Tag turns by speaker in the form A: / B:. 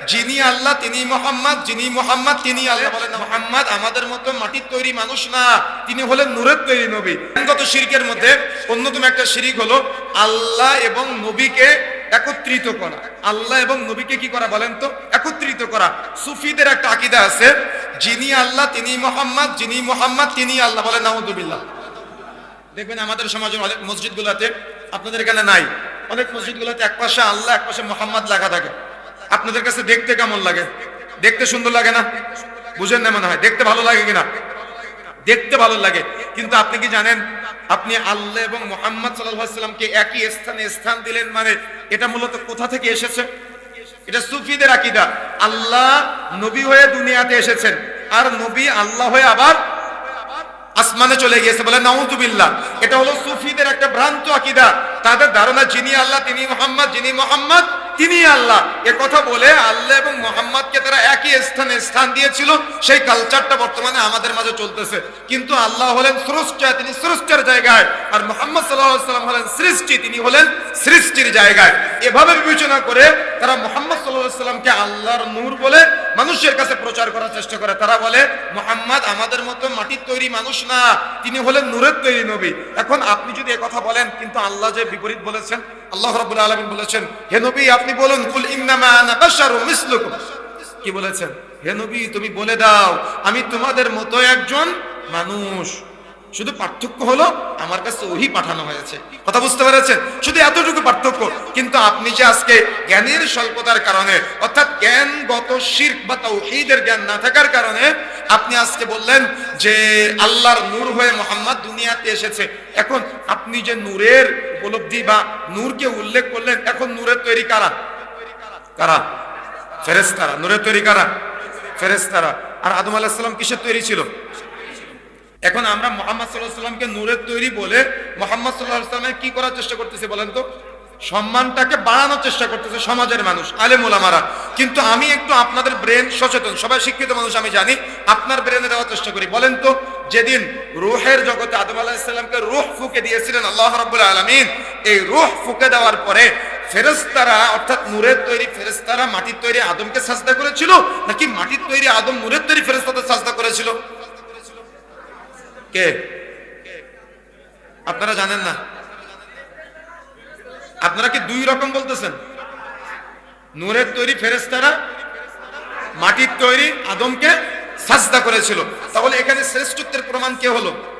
A: যিনি আল্লাহ, তিনি মোহাম্মদ, যিনি মোহাম্মদ, তিনি আল্লাহ বলেন মোহাম্মদ, আমাদের মতো মাটির তৈরি মানুষ না। তিনি হলেন নূরের তৈরি নবী। গত শিরকের মধ্যে অন্যতম একটা শিরিক হলো আল্লাহ এবং নবীকে একত্রিত করা। আল্লাহ এবং নবীকে কি করা বলেন তো? একত্রিত করা। সুফিদের একটা আকিদা আছে, যিনি আল্লাহ, তিনি মোহাম্মদ, যিনি মোহাম্মদ, তিনি আল্লাহ বলেন নাউদুবিল্লাহ দেখবেন আমাদের সমাজের অনেক মসজিদগুলোতে আপনাদের এখানে নাই। অনেক মসজিদগুলোতে এক পাশে আল্লাহ এক পাশে মোহাম্মদ লেখা থাকে। আপনাদের কাছে দেখতে কেমন লাগে? দেখতে সুন্দর লাগে না? বুঝেন না মনে হয়, দেখতে ভালো লাগে কিনা? দেখতে ভালো লাগে। কিন্তু আপনি কি জানেন, আপনি আল্লাহ এবং মোহাম্মদ সাল্লামকে একই স্থানে স্থান দিলেন মানে এটা মূলত কোথা থেকে এসেছে? এটা সুফিদের আকিদা। আল্লাহ নবী হয়ে দুনিয়াতে এসেছেন, আর নবী আল্লাহ হয়ে আবার আসমানে চলে গিয়েছে বলে নাউজুবিল্লাহ। এটা হলো সুফিদের একটা ভ্রান্ত আকিদা। তাদের ধারণা যিনি আল্লাহ, তিনি মোহাম্মদ, যিনি মোহাম্মদ তিনি আল্লাহ। এ কথা বলে আল্লাহ এবং মোহাম্মদকে তারা একই স্থানে স্থান দিয়েছিল। সেই কালচারটা বর্তমানে আমাদের মাঝে চলতেছে। কিন্তু আল্লাহ হলেন স্রষ্টা তিনি স্রষ্টার জায়গায়। আর মোহাম্মদ সাল্লাহ সাল্লাম হলেন সৃষ্টি, তিনি হলেন সৃষ্টির জায়গায়। এভাবে বিবেচনা করে তারা মোহাম্মদ সাল্লামকে আল্লাহর নূর বলে মানুষের কাছে প্রচার করার চেষ্টা করে। তারা বলে, মোহাম্মদ আমাদের মতো মাটির তৈরি মানুষ না। তিনি হলেন নূরের তৈরি নবী। এখন আপনি যদি কথা বলেন, কিন্তু আল্লাহ যে বিপরীত বলেছেন, আল্লাহ রাব্বুল আলামিন বলেছেন, হে নবী, আপনি বলুন, কুল ইন্নামা কি বলেছেন? হে নবী, তুমি বলে দাও, আমি তোমাদের মতো একজন মানুষ। শুধু পার্থক্য হলো আমার কাছে ওহি পাঠানো হয়েছে। কথা বুঝতে পেরেছেন? শুধু এতটুকু পার্থক্য। কিন্তু আপনি যে আজকে জ্ঞানের স্বল্পতার কারণে, অর্থাৎ জ্ঞানগত শির্ক বা তাওহীদের জ্ঞান না থাকার কারণে, আপনি আজকে বললেন যে আল্লাহর নূর হয়ে মোহাম্মদ দুনিয়াতে এসেছে। এখন আপনি যে নূরের উপলব্ধি বা নূরকে উল্লেখ করলেন, এখন নূরের তৈরি কারা? কারা? ফেরেস্তারা নূরের তৈরি কারা? ফেরেস্তারা আর আদম আলাহিসাল্লাম কিসের তৈরি ছিল? এখন আমরা মোহাম্মদ সাল্লাহ সাল্লামকে নূরের তৈরি বলে মোহাম্মদ সাল্লাহ সাল্লামের কি করার চেষ্টা করতেছে বলেন তো? সম্মানটাকে বাড়ানোর চেষ্টা করতেছে সমাজের মানুষ, আলেম ওলামারা। কিন্তু আমি একটু আপনাদের ব্রেন সচেতন, সবাই শিক্ষিত মানুষ, আমি জানি। আপনার ব্রেনে দেওয়ার চেষ্টা করি। বলেন তো, যেদিন রুহের জগতে আদম আলাহিসাল্লামকে রুহ ফুকে দিয়েছিলেন আল্লাহ রব্বুল আলমিন, এই রুহ ফুকে দেওয়ার পরে ফেরেস্তারা অর্থাৎ নূরের তৈরি ফেরেস্তারা মাটির তৈরি আদমকে সাজদা করেছিল? নাকি মাটির তৈরি আদম নূরের তৈরি ফেরেস্তাদের সাজদা করেছিল? কে? আপনারা জানেন না। আপনারা কি দুই রকম বলতেছেন? নূরের তৈরি ফেরেস্তারা মাটির তৈরি আদমকে সাজদা করেছিল। তাহলে এখানে শ্রেষ্ঠত্বের প্রমাণ কে হলো?